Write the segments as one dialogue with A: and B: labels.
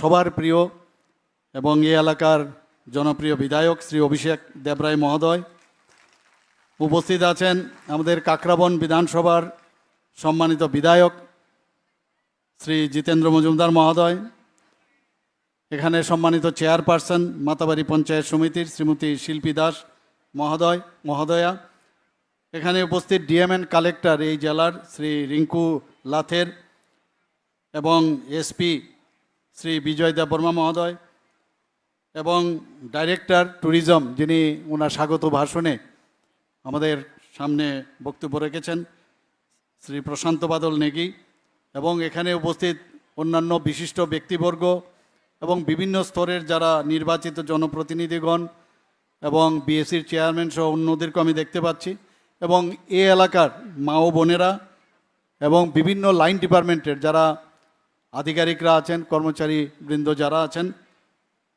A: সবার প্রিয় এবং এই এলাকার জনপ্রিয় বিধায়ক শ্রী অভিষেক দেবরায় মহোদয় উপস্থিত আছেন আমাদের কাকরাবন বিধানসভার সম্মানিত বিধায়ক শ্রী জিতেন্দ্র মজুমদার মহোদয়, এখানে সম্মানিত চেয়ারপারসন মাতাবাড়ি পঞ্চায়েত সমিতির শ্রীমতী শিল্পী দাস মহোদয়, মহোদয়া। এখানে উপস্থিত ডিএমএন কালেক্টর এই জেলার শ্রী রিঙ্কু লাথের এবং এসপি শ্রী বিজয় দেববর্মা মহোদয় এবং ডাইরেক্টর ট্যুরিজম যিনি ওনার স্বাগত ভাষণে আমাদের সামনে বক্তব্য রেখেছেন, শ্রী প্রশান্ত বাদল নেগি এবং এখানে উপস্থিত অন্যান্য বিশিষ্ট ব্যক্তিবর্গ এবং বিভিন্ন স্তরের যারা নির্বাচিত জনপ্রতিনিধিগণ এবং বিএসসির চেয়ারম্যান সহ অন্যদেরকে আমি দেখতে পাচ্ছি এবং এ এলাকার মা ও বোনেরা এবং বিভিন্ন লাইন ডিপার্টমেন্টের যারা আধিকারিকরা আছেন, কর্মচারী বৃন্দ যারা আছেন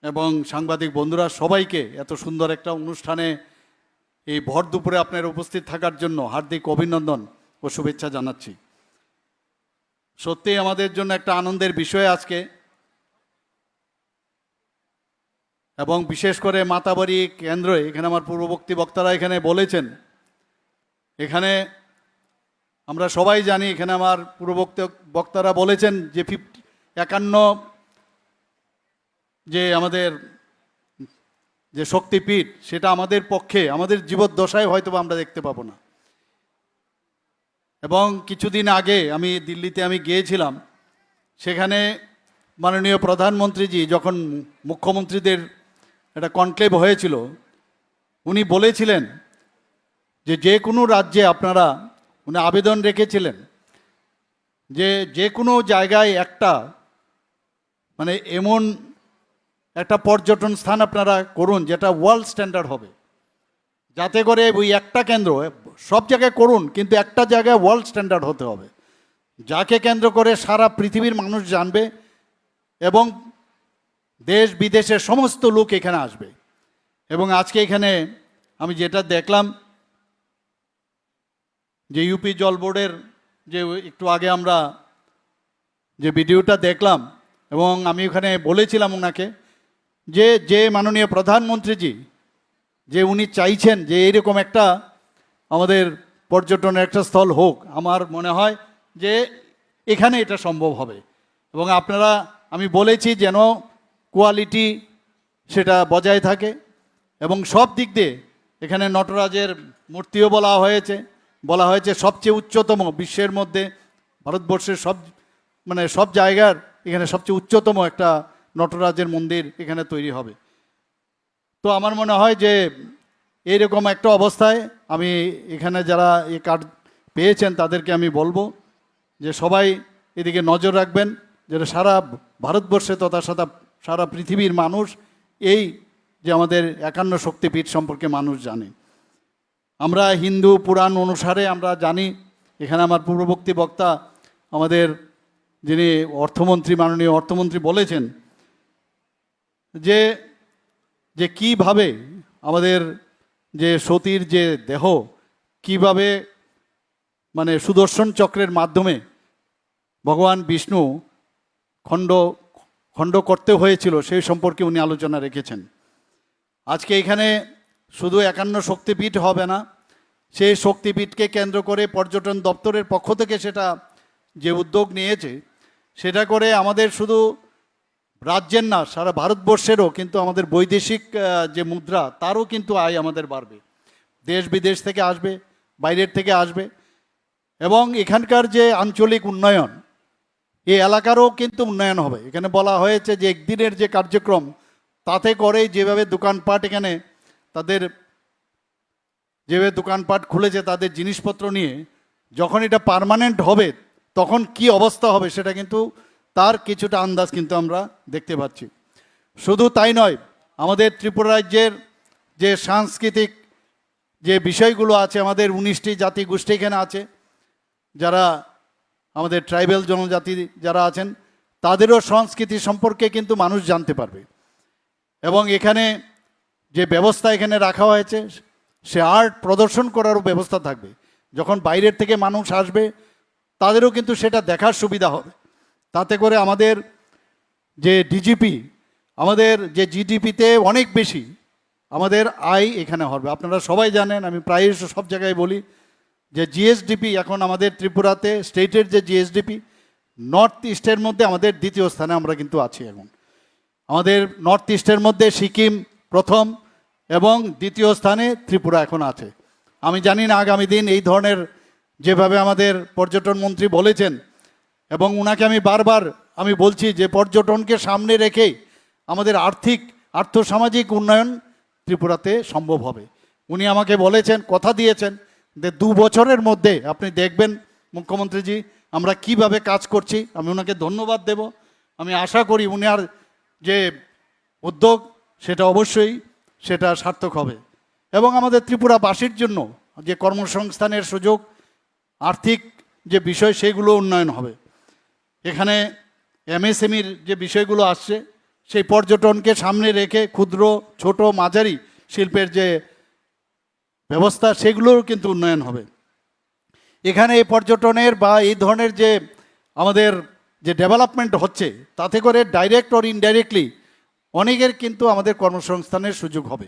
A: এবং সাংবাদিক বন্ধুরা সবাইকে এত সুন্দর একটা অনুষ্ঠানে এই ভর দুপুরে আপনার উপস্থিত থাকার জন্য হার্দিক অভিনন্দন ও শুভেচ্ছা জানাচ্ছি। সত্যিই আমাদের জন্য একটা আনন্দের বিষয় আজকে। এবং বিশেষ করে মাতাবাড়ি কেন্দ্র, এখানে আমার পূর্ববর্তী বক্তারা এখানে বলেছেন, এখানে আমরা সবাই জানি, এখানে আমার পূর্ববক্ত বক্তারা বলেছেন যে ফিফটি, একান্ন যে আমাদের যে শক্তিপীঠ, সেটা আমাদের পক্ষে, আমাদের জীবদ্দশায় হয়তো আমরা দেখতে পাবো না। এবং কিছুদিন আগে আমি দিল্লিতে আমি গিয়েছিলাম, সেখানে মাননীয় প্রধানমন্ত্রীজি যখন মুখ্যমন্ত্রীদের একটা কনক্লেভ হয়েছিল, উনি বলেছিলেন যে যে কোনো রাজ্যে আপনারা উনি আবেদন রেখেছিলেন যে যে কোনো জায়গায় একটা মানে এমন একটা পর্যটন স্থান আপনারা করুন যেটা ওয়ার্ল্ড স্ট্যান্ডার্ড হবে। যাতে করে ওই একটা কেন্দ্র সব জায়গায় করুন, কিন্তু একটা জায়গায় ওয়ার্ল্ড স্ট্যান্ডার্ড হতে হবে। যাকে কেন্দ্র করে সারা পৃথিবীর মানুষ জানবে এবং দেশ বিদেশের সমস্ত লোক এখানে আসবে। এবং আজকে এখানে আমি যেটা দেখলাম যে ইউপি জল বোর্ডের যে একটু আগে আমরা যে ভিডিওটা দেখলাম এবং আমি ওখানে বলেছিলাম ওনাকে যে যে মাননীয় প্রধানমন্ত্রীজি, যে উনি চাইছেন যে এইরকম একটা আমাদের পর্যটনের একটা স্থল হোক, আমার মনে হয় যে এখানে এটা সম্ভব হবে। এবং আপনারা, আমি বলেছি যেন কোয়ালিটি সেটা বজায় থাকে এবং সব দিক দিয়ে এখানে নটরাজের মূর্তিও বলা হয়েছে। বলা হয়েছে সবচেয়ে উচ্চতম বিশ্বের মধ্যে, ভারতবর্ষের সব মানে সব জায়গার এখানে সবচেয়ে উচ্চতম একটা নটরাজের মন্দির এখানে তৈরি হবে। তো আমার মনে হয় যে এইরকম একটা অবস্থায় আমি এখানে যারা এই কার্ড পেয়েছেন তাদেরকে আমি বলব যে সবাই এদিকে নজর রাখবেন, যেটা সারা ভারতবর্ষে তথা সারা সারা পৃথিবীর মানুষ এই যে আমাদের একান্ন শক্তিপীঠ সম্পর্কে মানুষ জানে। আমরা হিন্দু পুরাণ অনুসারে আমরা জানি, এখানে আমার পূর্ববর্তী বক্তা আমাদের যিনি অর্থমন্ত্রী, মাননীয় অর্থমন্ত্রী বলেছেন যে যে কীভাবে আমাদের যে সতীর যে দেহ, কীভাবে মানে সুদর্শন চক্রের মাধ্যমে ভগবান বিষ্ণু খণ্ড খণ্ড করতে হয়েছিল সেই সম্পর্কে উনি আলোচনা রেখেছেন। আজকে এখানে শুধু একান্ন শক্তিপীঠ হবে না, সেই শক্তিপীঠকে কেন্দ্র করে পর্যটন দপ্তরের পক্ষ থেকে সেটা যে উদ্যোগ নিয়েছে, সেটা করে আমাদের শুধু রাজ্যের না, সারা ভারতবর্ষেরও কিন্তু আমাদের বৈদেশিক যে মুদ্রা, তারও কিন্তু আয় আমাদের বাড়বে। দেশ বিদেশ থেকে আসবে, বাইরের থেকে আসবে এবং এখানকার যে আঞ্চলিক উন্নয়ন, এই এলাকারও কিন্তু উন্নয়ন হবে। এখানে বলা হয়েছে যে একদিনের যে কার্যক্রম, তাতে করে যেভাবে দোকানপাট এখানে তাদের যেভাবে দোকানপাট খুলেছে, তাদের জিনিসপত্র নিয়ে যখন এটা পার্মানেন্ট হবে, তখন কি অবস্থা হবে সেটা কিন্তু তার কিছুটা আন্দাজ কিন্তু আমরা দেখতে পাচ্ছি। শুধু তাই নয়, আমাদের ত্রিপুরা রাজ্যের যে সাংস্কৃতিক যে বিষয়গুলো আছে, আমাদের উনিশটি জাতি গোষ্ঠী এখানে আছে, যারা আমাদের ট্রাইবেল জনজাতি যারা আছেন, তাদেরও সংস্কৃতি সম্পর্কে কিন্তু মানুষ জানতে পারবে। এবং এখানে যে ব্যবস্থা এখানে রাখা হয়েছে, সে আর্ট প্রদর্শন করারও ব্যবস্থা থাকবে। যখন বাইরের থেকে মানুষ আসবে, তাদেরও কিন্তু সেটা দেখার সুবিধা হবে। তাতে করে আমাদের যে ডিজিপি আমাদের যে জিডিপিতে অনেক বেশি আমাদের আয় এখানে হবে। আপনারা সবাই জানেন, আমি প্রায় সব জায়গায় বলি যে জিএসডিপি এখন আমাদের ত্রিপুরাতে, স্টেটের যে জিএসডিপি নর্থ ইস্টের মধ্যে আমাদের দ্বিতীয় স্থানে আমরা কিন্তু আছি এখন। আমাদের নর্থ ইস্টের মধ্যে সিকিম প্রথম এবং দ্বিতীয় স্থানে ত্রিপুরা এখন আছে। আমি জানি না আগামী দিন এই ধরনের যেভাবে আমাদের পর্যটন মন্ত্রী বলেছেন এবং উনাকে আমি বারবার আমি বলছি যে পর্যটনকে সামনে রেখেই আমাদের আর্থিক, আর্থসামাজিক উন্নয়ন ত্রিপুরাতে সম্ভব হবে। উনি আমাকে বলেছেন, কথা দিয়েছেন যে দু বছরের মধ্যে আপনি দেখবেন মুখ্যমন্ত্রীজি আমরা কীভাবে কাজ করছি। আমি ওনাকে ধন্যবাদ দেব। আমি আশা করি উনি আর যে উদ্যোগ সেটা অবশ্যই সেটা সার্থক হবে। এবং আমাদের ত্রিপুরাবাসীর জন্য যে কর্মসংস্থানের সুযোগ, আর্থিক যে বিষয়, সেগুলো উন্নয়ন হবে। এখানে এমএসএমইর যে বিষয়গুলো আসছে, সেই পর্যটনকে সামনে রেখে ক্ষুদ্র, ছোট, মাঝারি শিল্পের যে ব্যবস্থা, সেগুলোর কিন্তু উন্নয়ন হবে। এখানে এই পর্যটনের বা এই ধরনের যে আমাদের যে ডেভেলপমেন্ট হচ্ছে, তাতে করে ডাইরেক্ট অর ইনডাইরেক্টলি অনেকের কিন্তু আমাদের কর্মসংস্থানের সুযোগ হবে।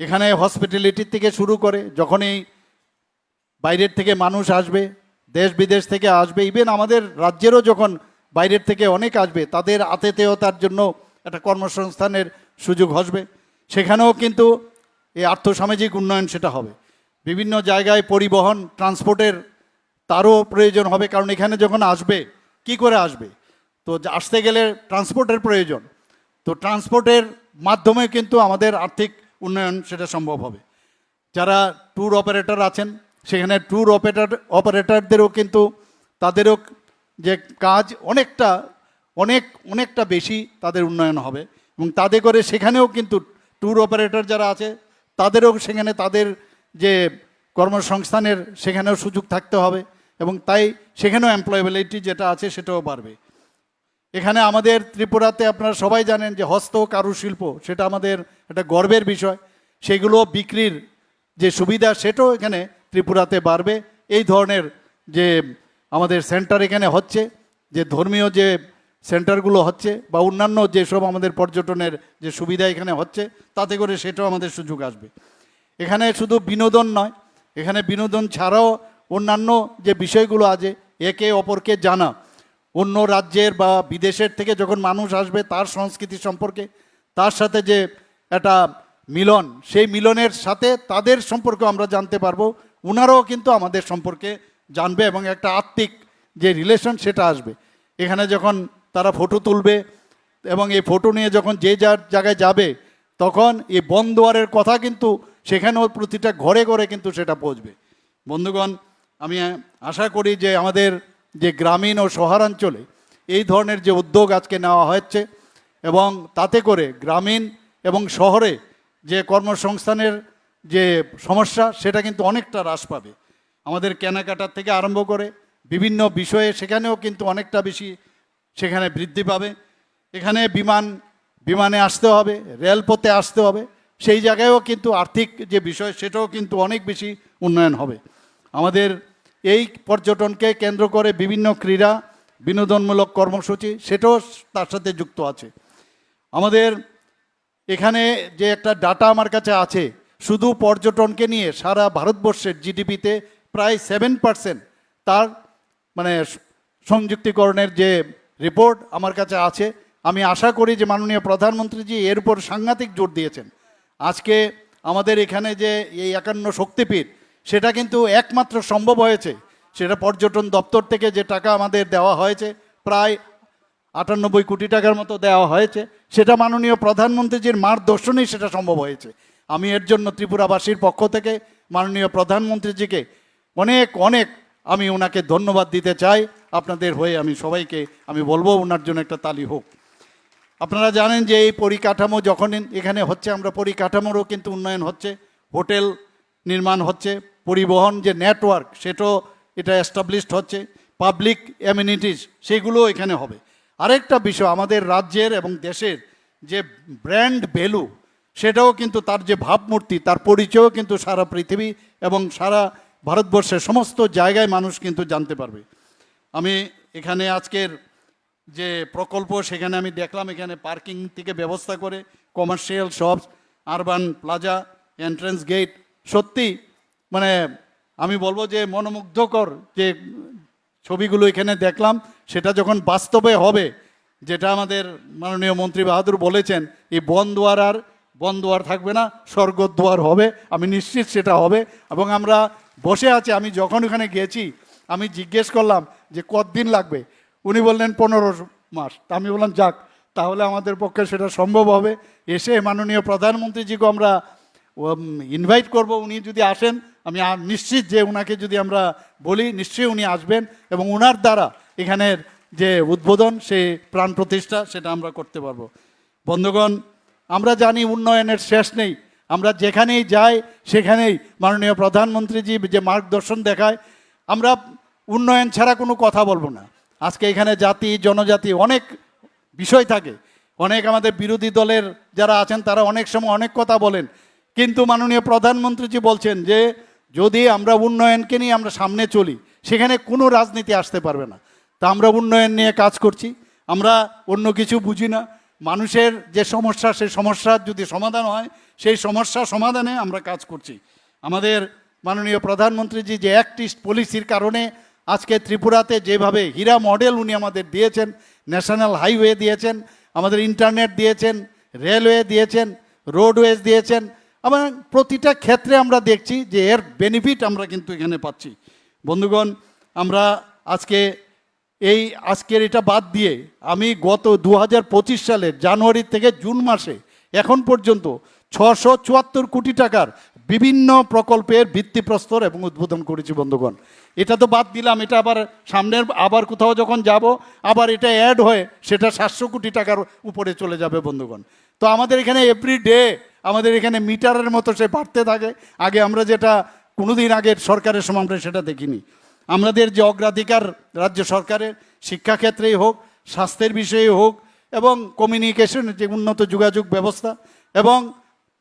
A: এখানে হসপিটালিটির থেকে শুরু করে যখনই বাইরের থেকে মানুষ আসবে, দেশ বিদেশ থেকে আসবে ইভেন আমাদের রাজ্যেরও যখন বাইরের থেকে অনেক আসবে, তাদের আতিথেয়তার জন্য একটা কর্মসংস্থানের সুযোগ আসবে। সেখানেও কিন্তু এই আর্থসামাজিক উন্নয়ন সেটা হবে। বিভিন্ন জায়গায় পরিবহন ট্রান্সপোর্টের তারও প্রয়োজন হবে, কারণ এখানে যখন আসবে, কি করে আসবে? তো আসতে গেলে ট্রান্সপোর্টের প্রয়োজন। তো ট্রান্সপোর্টের মাধ্যমে কিন্তু আমাদের আর্থিক উন্নয়ন সেটা সম্ভব হবে। যারা ট্যুর অপারেটর আছেন, সেখানে ট্যুর অপারেটর অপারেটরদেরও কিন্তু তাদেরও যে কাজ অনেকটা, অনেক, অনেকটা বেশি তাদের উন্নয়ন হবে এবং তাদের করে সেখানেও কিন্তু ট্যুর অপারেটর যারা আছে, তাদেরও সেখানে তাদের যে কর্মসংস্থানের সেখানেও সুযোগ থাকতে হবে এবং তাই সেখানেও এমপ্লয়েবিলিটি যেটা আছে সেটাও বাড়বে। এখানে আমাদের ত্রিপুরাতে আপনারা সবাই জানেন যে হস্ত কারুশিল্প, সেটা আমাদের একটা গর্বের বিষয়। সেগুলো বিক্রির যে সুবিধা, সেটাও এখানে ত্রিপুরাতে বাড়বে। এই ধরনের যে আমাদের সেন্টার এখানে হচ্ছে, যে ধর্মীয় যে সেন্টারগুলো হচ্ছে বা অন্যান্য যেসব আমাদের পর্যটনের যে সুবিধা এখানে হচ্ছে, তাতে করে সেটাও আমাদের সুযোগ আসবে। এখানে শুধু বিনোদন নয়, এখানে বিনোদন ছাড়াও অন্যান্য যে বিষয়গুলো আছে, একে অপরকে জানা অন্য রাজ্যের বা বিদেশের থেকে যখন মানুষ আসবে তার সংস্কৃতি সম্পর্কে, তার সাথে যে একটা মিলন, সেই মিলনের সাথে তাদের সম্পর্কে আমরা জানতে পারব। ওনারাও কিন্তু আমাদের সম্পর্কে জানবে এবং একটা আত্মিক যে রিলেশন সেটা আসবে। এখানে যখন তারা ফটো তুলবে এবং এই ফটো নিয়ে যখন যে যার জায়গায় যাবে, তখন এই বনদুয়ারের কথা কিন্তু সেখানেও প্রতিটা ঘরে ঘরে কিন্তু সেটা পৌঁছবে। বন্ধুগণ, আমি আশা করি যে আমাদের যে গ্রামীণ ও শহরাঞ্চলে এই ধরনের যে উদ্যোগ আজকে নেওয়া হচ্ছে এবং তাতে করে গ্রামীণ এবং শহরে যে কর্মসংস্থানের যে সমস্যা, সেটা কিন্তু অনেকটা হ্রাস পাবে। আমাদের কেনাকাটার থেকে আরম্ভ করে বিভিন্ন বিষয়ে সেখানেও কিন্তু অনেকটা বেশি সেখানে বৃদ্ধি পাবে। এখানে বিমান, বিমানে আসতে হবে, রেলপথে আসতে হবে, সেই জায়গায়ও কিন্তু আর্থিক যে বিষয়, সেটাও কিন্তু অনেক বেশি উন্নয়ন হবে। আমাদের এই পর্যটনকে কেন্দ্র করে বিভিন্ন ক্রীড়া, বিনোদনমূলক কর্মসূচি, সেটাও তার সাথে যুক্ত আছে। আমাদের এখানে যে একটা ডাটা আমার কাছে আছে, শুধু পর্যটনকে নিয়ে সারা ভারতবর্ষের জিডিপিতে প্রায় সেভেন পার্সেন্ট তার মানে সংযুক্তিকরণের যে রিপোর্ট আমার কাছে আছে। আমি আশা করি যে মাননীয় প্রধানমন্ত্রীজি এর উপর সাংঘাতিক জোর দিয়েছেন। আজকে আমাদের এখানে যে এই একান্ন শক্তিপীঠ সেটা কিন্তু একমাত্র সম্ভব হয়েছে। সেটা পর্যটন দপ্তর থেকে যে টাকা আমাদের দেওয়া হয়েছে, প্রায় আটানব্বই কোটি টাকার মতো দেওয়া হয়েছে, সেটা মাননীয় প্রধানমন্ত্রীজির মার্গদর্শনেই সেটা সম্ভব হয়েছে। আমি এর জন্য ত্রিপুরাবাসীর পক্ষ থেকে মাননীয় প্রধানমন্ত্রীজিকে অনেক অনেক আমি ওনাকে ধন্যবাদ দিতে চাই। আপনাদের হয়ে আমি সবাইকে, আমি বলব ওনার জন্য একটা তালি হোক। আপনারা জানেন যে এই পরিকাঠামো যখন এখানে হচ্ছে, আমরা পরিকাঠামোরও কিন্তু উন্নয়ন হচ্ছে। হোটেল নির্মাণ হচ্ছে, পরিবহন যে নেটওয়ার্ক সেটাও এটা এস্টাবলিশড হচ্ছে পাবলিক অ্যামিনিটিস সেগুলো এখানে হবে। আরেকটা বিষয়, আমাদের রাজ্যের এবং দেশের যে ব্র্যান্ড ভ্যালু সেটাও কিন্তু তার যে ভাবমূর্তি, তার পরিচয়ও কিন্তু সারা পৃথিবী এবং সারা ভারতবর্ষের সমস্ত জায়গায় মানুষ কিন্তু জানতে পারবে। আমি এখানে আজকের যে প্রকল্প, সেখানে আমি দেখলাম এখানে পার্কিং থেকে ব্যবস্থা করে commercial shops urban plaza entrance gate সত্যি মানে আমি বলব যে মনোমুগ্ধকর যে ছবিগুলো এখানে দেখলাম, সেটা যখন বাস্তবে হবে, যেটা আমাদের মাননীয় মন্ত্রী বাহাদুর বলেছেন, এই বনদুয়ার আর বনদুয়ার থাকবে না স্বর্গদ্বার হবে, আমি নিশ্চিত সেটা হবে। এবং আমরা বসে আছি, আমি যখন ওখানে গেছি, আমি জিজ্ঞেস করলাম যে কতদিন লাগবে? উনি বললেন পনেরো মাস। তা আমি বললাম, যাক, তাহলে আমাদের পক্ষে সেটা সম্ভব হবে। এসে মাননীয় প্রধানমন্ত্রীজিকে আমরা ইনভাইট করব উনি যদি আসেন, আমি নিশ্চিত যে ওনাকে যদি আমরা বলি, নিশ্চয়ই উনি আসবেন এবং উনার দ্বারা এখানের যে উদ্বোধন সে প্রাণ প্রতিষ্ঠা সেটা আমরা করতে পারব। বন্ধুগণ, আমরা জানি উন্নয়নের শেষ নেই। আমরা যেখানেই যাই, সেখানেই মাননীয় প্রধানমন্ত্রীজি যে মার্গদর্শন দেখায়, আমরা উন্নয়ন ছাড়া কোনো কথা বলব না। আজকে এখানে জাতি, জনজাতি অনেক বিষয় থাকে। অনেক আমাদের বিরোধী দলের যারা আছেন, তারা অনেক সময় অনেক কথা বলেন। কিন্তু মাননীয় প্রধানমন্ত্রীজি বলছেন যে যদি আমরা উন্নয়নকে নিয়ে আমরা সামনে চলি, সেখানে কোনো রাজনীতি আসতে পারবে না। তা আমরা উন্নয়ন নিয়ে কাজ করছি, আমরা অন্য কিছু বুঝি না। মানুষের যে সমস্যা, সেই সমস্যার যদি সমাধান হয়, সেই সমস্যা সমাধানে আমরা কাজ করছি। আমাদের মাননীয় প্রধানমন্ত্রীজি যে অ্যাক্টিস্ট পলিসির কারণে আজকে ত্রিপুরাতে যেভাবে হীরা মডেল উনি আমাদের দিয়েছেন, ন্যাশনাল হাইওয়ে দিয়েছেন, আমাদের ইন্টারনেট দিয়েছেন, রেলওয়ে দিয়েছেন, রোডওয়েজ দিয়েছেন আমার প্রতিটা ক্ষেত্রে আমরা দেখছি যে এর বেনিফিট আমরা কিন্তু এখানে পাচ্ছি। বন্ধুগণ, আমরা আজকে এই আজকের এটা বাদ দিয়ে আমি গত দু হাজার পঁচিশ সালের জানুয়ারি থেকে জুন মাসে, এখন পর্যন্ত ছশো চুয়াত্তর কোটি টাকার বিভিন্ন প্রকল্পের ভিত্তিপ্রস্তর এবং উদ্বোধন করেছি বন্ধুগণ। এটা তো বাদ দিলাম, এটা আবার সামনের, আবার কোথাও যখন যাব, আবার এটা অ্যাড হয়ে সেটা সাতশো কোটি টাকার উপরে চলে যাবে বন্ধুগণ। তো আমাদের এখানে এভরি ডে আমাদের এখানে মিটারের মতো সে বাড়তে থাকে। আগে আমরা যেটা কোনোদিন আগের সরকারের সময় আমরা সেটা দেখিনি। আমাদের যে অগ্রাধিকার রাজ্য সরকারের, শিক্ষাক্ষেত্রেই হোক, স্বাস্থ্যের বিষয়ে হোক, এবং কমিউনিকেশন যে উন্নত যোগাযোগ ব্যবস্থা, এবং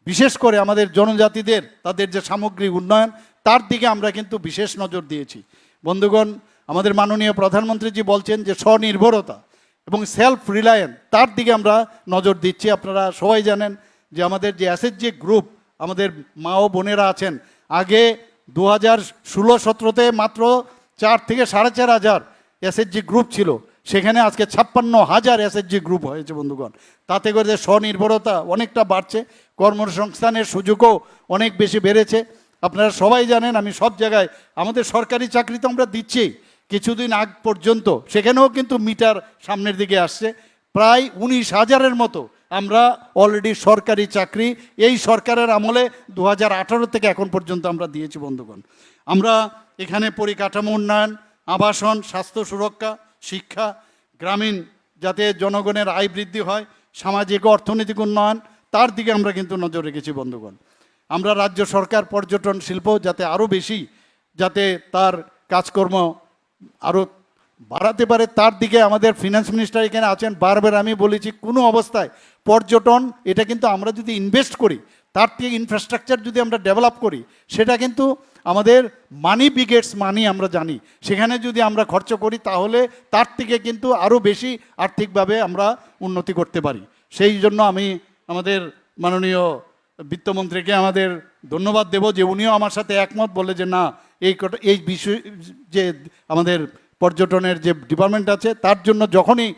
A: বিশেষ করে আমাদের জনজাতিদের, তাদের যে সামগ্রিক উন্নয়ন, তার দিকে আমরা কিন্তু বিশেষ নজর দিয়েছি। বন্ধুগণ, আমাদের মাননীয় প্রধানমন্ত্রীজি বলছেন যে স্বনির্ভরতা। এবং সেলফ রিলায়েন্স তার দিকে আমরা নজর দিচ্ছি। আপনারা সবাই জানেন যে আমাদের যে এসএসজি গ্রুপ আমাদের মা ও বোনেরা আছেন, আগে দু হাজার ষোলো সতেরোতে মাত্র চার থেকে সাড়ে চার হাজার এসএসজি গ্রুপ ছিল। সেখানে আজকে ছাপ্পান্ন হাজার এসএসজি গ্রুপ হয়েছে বন্ধুগণ। তাতে করে যে স্বনির্ভরতা অনেকটা বাড়ছে, কর্মসংস্থানের সুযোগও অনেক বেশি বেড়েছে। আপনারা সবাই জানেন, আমি সব জায়গায় আমাদের সরকারি চাকরি তো আমরা দিচ্ছি। কিছুদিন আগ পর্যন্ত, সেখানেও কিন্তু মিটার সামনের দিকে আসছে, প্রায় উনিশ হাজারের মতো আমরা অলরেডি সরকারি চাকরি, এই সরকারের আমলে দু হাজার আঠারো থেকে এখন পর্যন্ত আমরা দিয়েছি বন্ধুগণ। আমরা এখানে পরিকাঠামো উন্নয়ন, আবাসন, স্বাস্থ্য সুরক্ষা, শিক্ষা, গ্রামীণ, যাতে জনগণের আয় বৃদ্ধি হয়, সামাজিক অর্থনৈতিক উন্নয়ন, তার দিকে আমরা কিন্তু নজর রেখেছি বন্ধুগণ। আমরা রাজ্য সরকার পর্যটন শিল্প যাতে আরও বেশি, যাতে তার কাজকর্ম আরও বাড়াতে পারে, তার দিকে আমাদের ফিনান্স মিনিস্টার এখানে আছেন, বারবার আমি বলেছি কোনো অবস্থায় পর্যটন, এটা কিন্তু আমরা যদি ইনভেস্ট করি, তার থেকে ইনফ্রাস্ট্রাকচার যদি আমরা ডেভেলপ করি, সেটা কিন্তু আমাদের মানি বিগেটস মানি আমরা জানি। সেখানে যদি আমরা খরচ করি, তাহলে তার থেকে কিন্তু আরও বেশি আর্থিকভাবে আমরা উন্নতি করতে পারি। সেই জন্য আমি আমাদের মাননীয় বিত্তমন্ত্রীকে আমাদের ধন্যবাদ দেব যে উনিও আমার সাথে একমত, বলে যে না এই কটা- এই বিষয়, যে আমাদের পর্যটনের যে ডিপার্টমেন্ট আছে, তার জন্য যখনই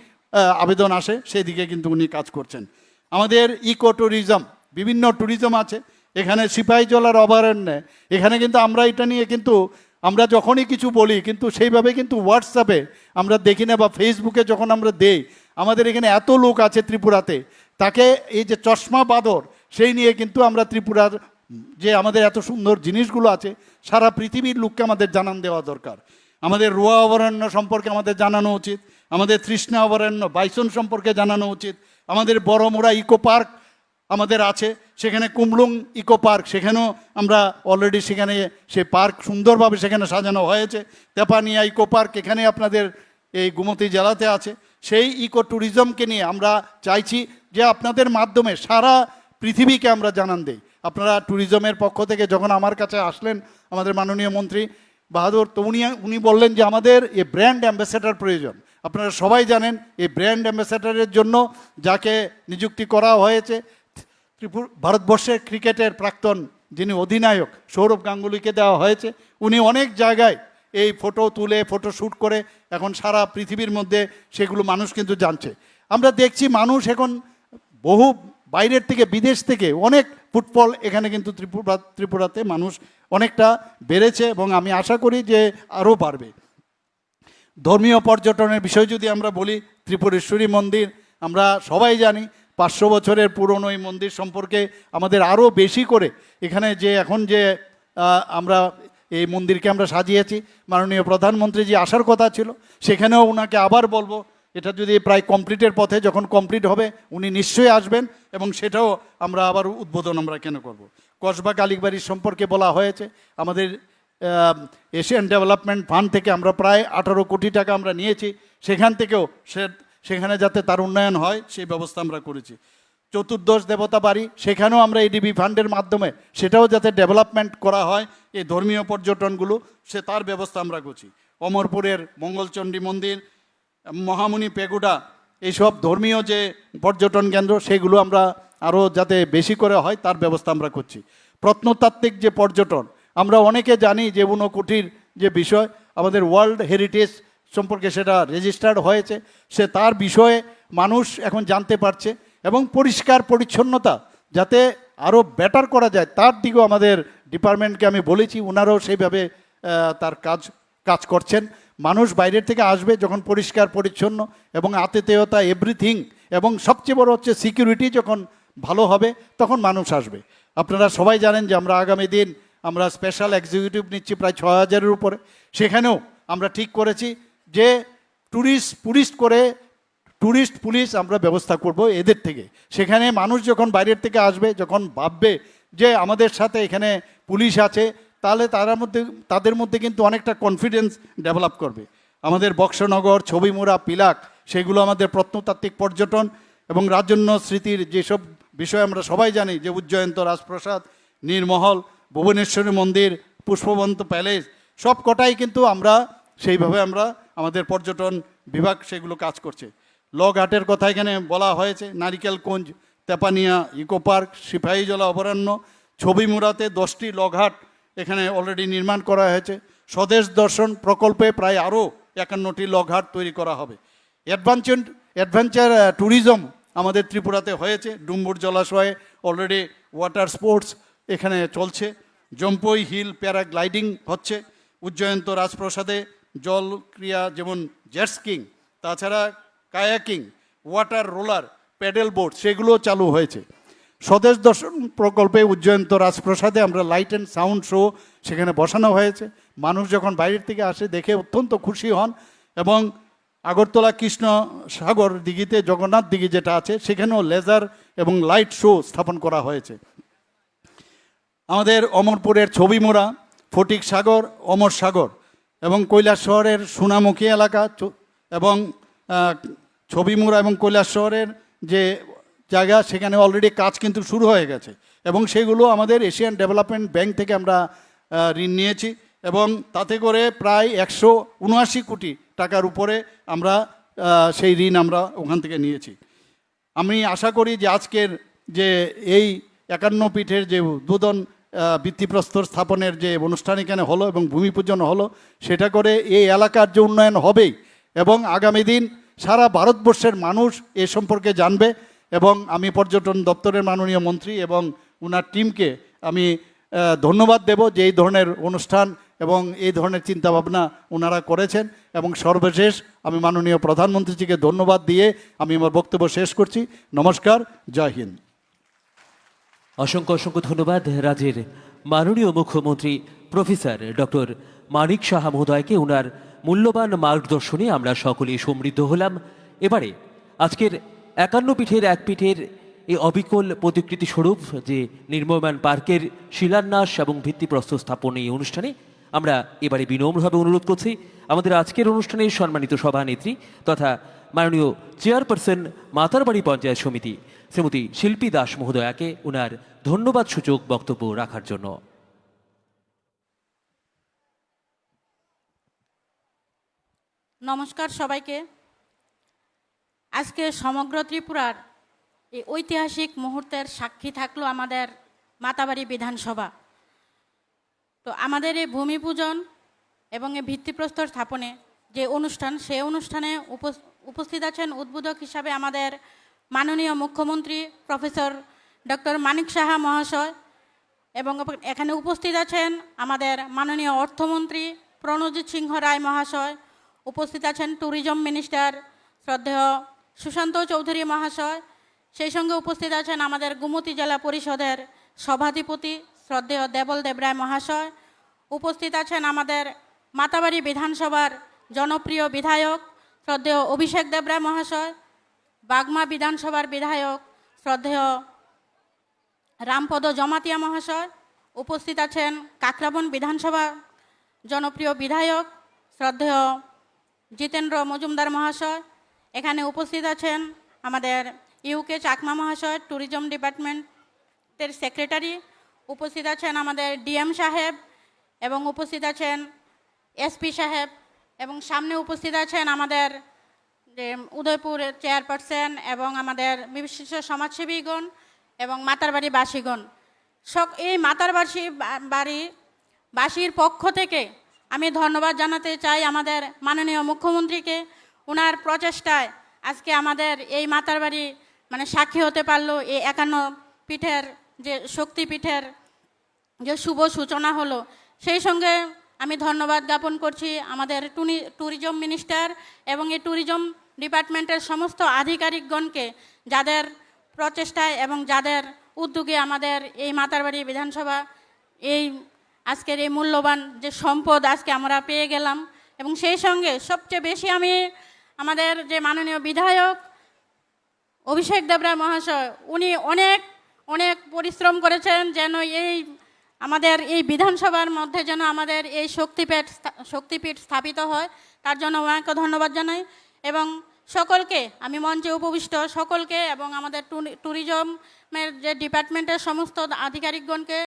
A: আবেদন আসে, সেই দিকে কিন্তু উনি কাজ করছেন। আমাদের ইকো ট্যুরিজম বিভিন্ন ট্যুরিজম আছে। এখানে সিপাহীজলার অভয়ারণ্যে এখানে কিন্তু আমরা এটা নিয়ে কিন্তু, আমরা যখনই কিছু বলি, কিন্তু সেইভাবে কিন্তু হোয়াটসঅ্যাপে আমরা দেখি না বা ফেসবুকে যখন আমরা দেই, আমাদের এখানে এত লোক আছে ত্রিপুরাতে, তাকে এই যে চশমা বাদর, সেই নিয়ে কিন্তু আমরা ত্রিপুরার যে আমাদের এত সুন্দর জিনিসগুলো আছে, সারা পৃথিবীর লোককে আমাদের জানান দেওয়া দরকার। আমাদের রুয়া অভয়ারণ্য সম্পর্কে আমাদের জানানো উচিত, আমাদের তৃষ্ণা অভয়ারণ্য, বাইসন সম্পর্কে জানানো উচিত, আমাদের বড়মোড়া ইকো পার্ক আমাদের আছে, সেখানে কুমলুং ইকো পার্ক, সেখানেও আমরা অলরেডি সেখানে সে পার্ক সুন্দরভাবে সেখানে সাজানো হয়েছে। তেপানিয়া ইকো পার্ক এখানে আপনাদের এই গুমতি জেলাতে আছে। সেই ইকো ট্যুরিজমকে নিয়ে আমরা চাইছি যে আপনাদের মাধ্যমে সারা পৃথিবীকে আমরা জানান দেই। আপনারা ট্যুরিজমের পক্ষ থেকে যখন আমার কাছে আসলেন, আমাদের মাননীয় মন্ত্রী বাহাদুর, তো উনি উনি বললেন যে আমাদের এ ব্র্যান্ড অ্যাম্বাসেডার প্রয়োজন। আপনারা সবাই জানেন এই ব্র্যান্ড অ্যাম্বাসাডারের জন্য যাকে নিযুক্তি করা হয়েছে, ত্রিপুর, ভারতবর্ষের ক্রিকেটের প্রাক্তন যিনি অধিনায়ক সৌরভ গাঙ্গুলিকে দেওয়া হয়েছে, উনি অনেক জায়গায় এই ফটো তুলে ফটো শ্যুট করে এখন সারা পৃথিবীর মধ্যে সেগুলো মানুষ কিন্তু জানছে। আমরা দেখছি মানুষ এখন বহু বাইরের থেকে, বিদেশ থেকে অনেক ফুটবল এখানে কিন্তু ত্রিপুরা, ত্রিপুরাতে মানুষ অনেকটা বেড়েছে এবং আমি আশা করি যে আরও বাড়বে। ধর্মীয় পর্যটনের বিষয় যদি আমরা বলি, ত্রিপুরেশ্বরী মন্দির আমরা সবাই জানি, পাঁচশো বছরের পুরনো এই মন্দির সম্পর্কে আমাদের আরও বেশি করে এখানে যে এখন যে আমরা এই মন্দিরকে আমরা সাজিয়েছি, মাননীয় প্রধানমন্ত্রী যে আসার কথা ছিল, সেখানেও ওনাকে আবার বলব এটা যদি প্রায় কমপ্লিটের পথে যখন কমপ্লিট হবে, উনি নিশ্চয়ই আসবেন এবং সেটাও আমরা আবার উদ্বোধন আমরা কেন করব? কসবা কালিকবাড়ির সম্পর্কে বলা হয়েছে, আমাদের এশিয়ান ডেভেলপমেন্ট ফান্ড থেকে আমরা প্রায় আঠারো কোটি টাকা আমরা নিয়েছি, সেখান থেকেও সে, সেখানে যাতে তার উন্নয়ন হয়, সেই ব্যবস্থা আমরা করেছি। চতুর্দশ দেবতা বাড়ি, সেখানেও আমরা এডিবি ফান্ডের মাধ্যমে সেটাও যাতে ডেভেলপমেন্ট করা হয়, এই ধর্মীয় পর্যটনগুলো, সে তার ব্যবস্থা আমরা করছি। অমরপুরের মঙ্গলচণ্ডী মন্দির মহামুনি পেগুডা, এইসব ধর্মীয় যে পর্যটন কেন্দ্র, সেগুলো আমরা আরও যাতে বেশি করে হয়, তার ব্যবস্থা আমরা করছি। প্রত্নতাত্ত্বিক যে পর্যটন, আমরা অনেকে জানি যে ঊনকোটির যে বিষয়, আমাদের ওয়ার্ল্ড হেরিটেজ সম্পর্কে সেটা রেজিস্টার্ড হয়েছে, সে তার বিষয়ে মানুষ এখন জানতে পারছে এবং পরিষ্কার পরিচ্ছন্নতা যাতে আরও বেটার করা যায়, তার দিকেও আমাদের ডিপার্টমেন্টকে আমি বলেছি ওনারাও সেইভাবে তার কাজ কাজ করছেন। মানুষ বাইরের থেকে আসবে যখন পরিষ্কার, পরিচ্ছন্ন এবং আতিথেয়তা এভরিথিং এবং সবচেয়ে বড় হচ্ছে সিকিউরিটি যখন ভালো হবে, তখন মানুষ আসবে। আপনারা সবাই জানেন যে আমরা আগামী দিন আমরা স্পেশাল এক্সিকিউটিভ নিচ্ছি প্রায় ছ হাজারের উপরে। সেখানেও আমরা ঠিক করেছি যে ট্যুরিস্ট পুলিশ করে ট্যুরিস্ট পুলিশ আমরা ব্যবস্থা করব এদের থেকে। সেখানে মানুষ যখন বাইরের থেকে আসবে, যখন ভাববে যে আমাদের সাথে এখানে পুলিশ আছে তাহলে তার মধ্যে, তাদের মধ্যে কিন্তু অনেকটা কনফিডেন্স ডেভেলপ করবে। আমাদের বক্সনগর, ছবিমুড়া, পিলাক, সেগুলো আমাদের প্রত্নতাত্ত্বিক পর্যটন এবং রাজন্য স্মৃতির যেসব বিষয় আমরা সবাই জানি, যে উজ্জয়ন্ত রাজপ্রাসাদ, নীরমহল, ভুবনেশ্বরী মন্দির, পুষ্পবন্ত প্যালেস, সব কটাই কিন্তু আমরা, সেইভাবে আমরা আমাদের পর্যটন বিভাগ সেগুলো কাজ করছে। লগঘাটের কথা এখানে বলা হয়েছে, নারিকেল কুঞ্জ, তেপানিয়া ইকো পার্ক সিপাহীজলা অভয়ারণ্য, ছবিমুড়াতে দশটি লগঘাট এখানে অলরেডি নির্মাণ করা হয়েছে। স্বদেশ দর্শন প্রকল্পে প্রায় আরও একান্নটি লগঘাট তৈরি করা হবে। অ্যাডভেঞ্চার অ্যাডভেঞ্চার ট্যুরিজম আমাদের ত্রিপুরাতে হয়েছে। ডুম্বুর জলাশয়ে অলরেডি ওয়াটার স্পোর্টস এখানে চলছে। জম্পই হিল প্যারাগ্লাইডিং হচ্ছে। উজ্জয়ন্ত রাজপ্রাসাদে জল ক্রিয়া যেমন জেটস্কিং তাছাড়া kayaking water roller paddle boat সেগুলো চালু হয়েছে। স্বদেশ দর্শন প্রকল্পে উজ্জয়ন্ত রাজপ্রসাদে আমরা লাইট অ্যান্ড সাউন্ড শো সেখানে বসানো হয়েছে। মানুষ যখন বাইরের থেকে আসে দেখে অত্যন্ত খুশি হন এবং আগরতলা কৃষ্ণ সাগর দিঘিতে জগন্নাথ দিঘি যেটা আছে, সেখানেও লেজার এবং লাইট শো স্থাপন করা হয়েছে। আমাদের অমরপুরের ছবিমোড়া ফটিক সাগর, অমর সাগর এবং কৈলাস শহরের সোনামুখী এলাকা এবং ছবিমুড়া এবং কৈলাস শহরের যে জায়গা, সেখানে অলরেডি কাজ কিন্তু শুরু হয়ে গেছে। এবং সেগুলো আমাদের এশিয়ান ডেভেলপমেন্ট ব্যাংক থেকে আমরা ঋণ নিয়েছি এবং তাতে করে প্রায় একশো উনআশি কোটি টাকার উপরে আমরা সেই ঋণ আমরা ওখান থেকে নিয়েছি। আমি আশা করি যে আজকের যে এই একান্ন পীঠের যে উদ্বোধন ভিত্তিপ্রস্তর স্থাপনের যে অনুষ্ঠান এখানে হলো এবং ভূমি পূজন হলো, সেটা করে এই এলাকার যে উন্নয়ন হবেই এবং আগামী দিন সারা ভারতবর্ষের মানুষ এ সম্পর্কে জানবে। এবং আমি পর্যটন দপ্তরের মাননীয় মন্ত্রী এবং ওনার টিমকে আমি ধন্যবাদ দেব যে এই ধরনের অনুষ্ঠান এবং এই ধরনের চিন্তাভাবনা ওনারা করেছেন। এবং সর্বশেষ আমি মাননীয় প্রধানমন্ত্রীজিকে ধন্যবাদ দিয়ে আমি আমার বক্তব্য শেষ করছি। নমস্কার, জয় হিন্দ।
B: অসংখ্য অসংখ্য ধন্যবাদ রাজ্যের মাননীয় মুখ্যমন্ত্রী প্রফেসর ডক্টর মানিক সাহা মহোদয়কে। ওনার মূল্যবান মার্গদর্শনে আমরা সকলেই সমৃদ্ধ হলাম। এবারে আজকের একান্ন পিঠের এক পিঠের এই অবিকল প্রতিকৃতি স্বরূপ যে নির্মমান পার্কের শিলান্যাস এবং ভিত্তিপ্রস্তর স্থাপন এই অনুষ্ঠানে আমরা এবারে বিনম্রভাবে অনুরোধ করছি। আমাদের আজকের অনুষ্ঠানের সম্মানিত সভানেত্রী তথা মাননীয় চেয়ারপারসন মাতারবাড়ি পঞ্চায়েত সমিতি শ্রীমতী শিল্পী দাস মহোদয়াকে ওনার ধন্যবাদ সূচক বক্তব্য রাখার জন্য।
C: নমস্কার সবাইকে। আজকে সমগ্র ত্রিপুরার এই ঐতিহাসিক মুহূর্তের সাক্ষী থাকল আমাদের মাতাবাড়ি বিধানসভা। তো আমাদের এই ভূমি পূজন এবং এই ভিত্তিপ্রস্তর স্থাপনে যে অনুষ্ঠান সেই অনুষ্ঠানে উপস্থিত আছেন উদ্বোধক হিসাবে আমাদের মাননীয় মুখ্যমন্ত্রী প্রফেসর ডক্টর মানিক সাহা মহাশয় এবং এখানে উপস্থিত আছেন আমাদের মাননীয় অর্থমন্ত্রী প্রণজিৎ সিংহ রায় মহাশয়, উপস্থিত আছেন ট্যুরিজম মিনিস্টার শ্রদ্ধেয় সুশান্ত চৌধুরী মহাশয়, সেই সঙ্গে উপস্থিত আছেন আমাদের গুমতি জেলা পরিষদের সভাধিপতি শ্রদ্ধেয় দেবল দেবরায় মহাশয়, উপস্থিত আছেন আমাদের মাতাবাড়ি বিধানসভার জনপ্রিয় বিধায়ক শ্রদ্ধেয় অভিষেক দেবরায় মহাশয়, বাগমা বিধানসভার বিধায়ক শ্রদ্ধেয় রামপদ জমাতিয়া মহাশয়, উপস্থিত আছেন কাকরাবন বিধানসভা জনপ্রিয় বিধায়ক শ্রদ্ধেয় জিতেন্দ্র মজুমদার মহাশয় এখানে উপস্থিত আছেন আমাদের ইউকে চাকমা মহাশয় ট্যুরিজম ডিপার্টমেন্টের সেক্রেটারি উপস্থিত আছেন আমাদের ডিএম সাহেব এবং উপস্থিত আছেন এসপি সাহেব এবং সামনে উপস্থিত আছেন আমাদের উদয়পুর চেয়ারপারসন এবং আমাদের বিশিষ্ট সমাজসেবীগণ এবং মাতারবাড়ি বাসীগণ সক এই মাতারবাসী বাড়ি, বাসীর পক্ষ থেকে আমি ধন্যবাদ জানাতে চাই আমাদের মাননীয় মুখ্যমন্ত্রীকে। ওনার প্রচেষ্টায় আজকে আমাদের এই মাতার বাড়ি মানে সাক্ষী হতে পারল এই একান্ন পীঠের যে শক্তিপীঠের যে শুভ সূচনা হলো। সেই সঙ্গে আমি ধন্যবাদ জ্ঞাপন করছি আমাদের টুনি, ট্যুরিজম মিনিস্টার এবং এই ট্যুরিজম ডিপার্টমেন্টের সমস্ত আধিকারিকগণকে যাদের প্রচেষ্টায় এবং যাদের উদ্যোগে আমাদের এই মাতারবাড়ি বিধানসভা, এই আজকের এই মূল্যবান যে সম্পদ আজকে আমরা পেয়ে গেলাম। এবং সেই সঙ্গে সবচেয়ে বেশি আমি আমাদের যে মাননীয় বিধায়ক অভিষেক দেবরা মহাশয়, উনি অনেক অনেক পরিশ্রম করেছেন যেন এই আমাদের এই বিধানসভার মধ্যে যেন আমাদের এই শক্তিপীঠ শক্তিপীঠ স্থাপিত হয়। তার জন্য ওনাকে ধন্যবাদ জানাই এবং সকলকে, আমি মঞ্চে উপবিষ্ট সকলকে এবং আমাদের ট্যুরি- ট্যুরিজমের যে ডিপার্টমেন্টের সমস্ত আধিকারিকগণকে